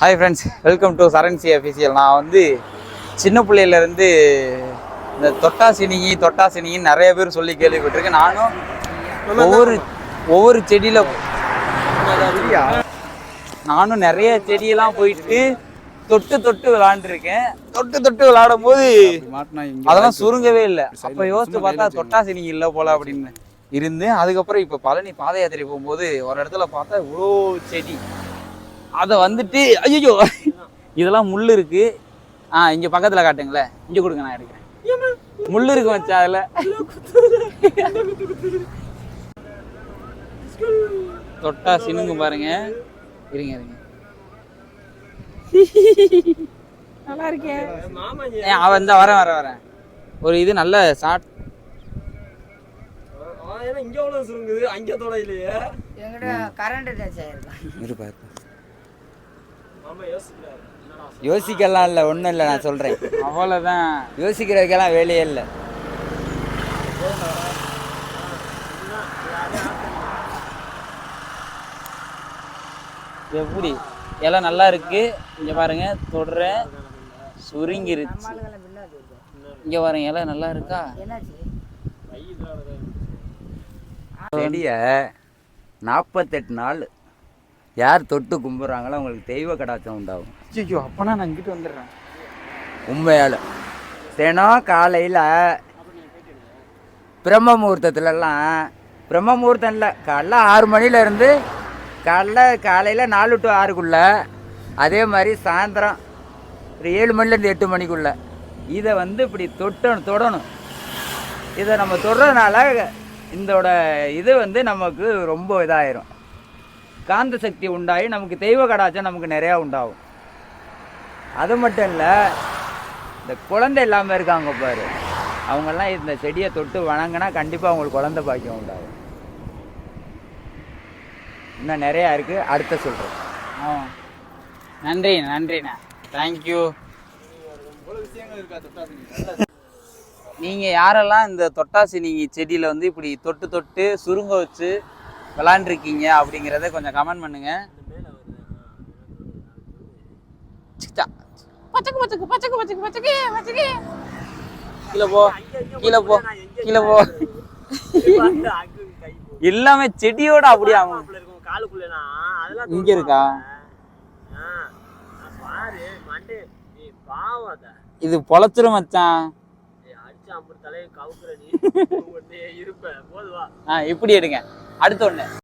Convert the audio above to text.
Hi friends welcome to Saranchi official நான் வந்து சின்ன பிள்ளையிலேருந்து இந்த தொட்டா சினிங்கி தொட்டா சினிங்கின்னு நிறைய பேர் சொல்லி கேள்விப்பட்டிருக்கேன். நானும் ஒவ்வொரு ஒவ்வொரு செடியில் நானும் நிறைய செடியெல்லாம் போயிட்டு தொட்டு தொட்டு விளாண்டுருக்கேன். தொட்டு தொட்டு விளாடும் போது அதெல்லாம் சுருங்கவே இல்லை. அப்போ யோசிச்சு பார்த்தா தொட்டா இல்லை போல அப்படின்னு இருந்து அதுக்கப்புறம் இப்போ பழனி பாத யாத்திரை போகும்போது ஒரு இடத்துல பார்த்தா இவ்வளோ செடி. அதை வந்துட்டு ஐயோ இதெல்லாம் முள் இருக்கு. ஆ இங்க பக்கத்துல காட்டுங்களேன். இங்க கொடுங்க நான் எடுக்கிறேன். முள் இருக்கு மச்சான் அதுல. தொட்டா சினுங்கு பாருங்க. இருங்க இருங்க. நல்லா இருக்கே. ஏன் அவன் இந்த வரேன் வரேன் வரேன். ஒரு இது நல்ல ஷார்ட் இங்க எவ்வளவு சுருங்குது அங்க தொட இல்லையே எங்கிட்ட கரண்ட் டச் ஆயிருக்கான் இருப்பா யோசிக்கலாம் இல்லை ஒன்றும் இல்லை நான் சொல்கிறேன் அவ்வளோதான் யோசிக்கிறதுக்கெல்லாம் வேலையே இல்லை. எப்படி? இலை நல்லா இருக்கு. இங்க பாருங்க தொடுறேன். சுருங்கிருச்சு. இங்க பாருங்க இலை நல்லா இருக்கா? செடியை நாற்பத்தெட்டு நாள் யார் தொட்டு கும்பிட்றாங்களோ அவங்களுக்கு தெய்வ கடாச்சம் உண்டாகும். ஐயோ அப்பனா நான் இங்கிட்டு வந்துடுறேன். உண்மையால். தினம் காலையில் பிரம்ம முகூர்த்தத்துலலாம் பிரம்ம முகூர்த்தம் இல்லை காலைல ஆறு மணிலேருந்து காலைல காலையில் நாலு டு ஆறுக்குள்ளே அதே மாதிரி சாயந்தரம் ஒரு ஏழு மணிலேருந்து எட்டு மணிக்குள்ளே. இதை வந்து இப்படி தொட்டணும் தொடணும். இதை நம்ம தொடுறதுனால இதோட இது வந்து நமக்கு ரொம்ப இதாயிரும். காந்த சக்தி உண்டாகி நமக்கு தெய்வ கடாச்சம் நமக்கு நிறையா உண்டாகும். அது மட்டும் இல்லை இந்த குழந்தை இல்லாமல் இருக்காங்க பாரு. அவங்கெல்லாம் இந்த செடியை தொட்டு வணங்கினா கண்டிப்பாக அவங்களுக்கு குழந்தை பாக்கியம் உண்டாகும். இன்னும் நிறையா இருக்குது அடுத்த சொல்கிறேன் ஆ. நன்றி நன்றிண்ணே தேங்க்யூ நீங்க யாரெல்லாம் இந்த தொட்டாசி நீங்க செடியில வந்து இப்படி தொட்டு தொட்டு சுருங்க வச்சு விளாண்டுருக்கீங்க அப்படிங்கிறத கொஞ்சம் கமெண்ட் பண்ணுங்க. பச்சக்கு பச்சக்கு பச்சக்கு பச்சக்கு பச்சக்கு பச்சக்கு. கீழே போ கீழே போ கீழே போ. எல்லாமே செடியோட அப்படியே ஆகும். இருக்கும் காலுக்குள்ளனா அதெல்லாம் இங்க இருக்கா இது பொழைச்சிரும் மச்சான். இப்படி எடுங்க. அடுத்த ஒண்ணு.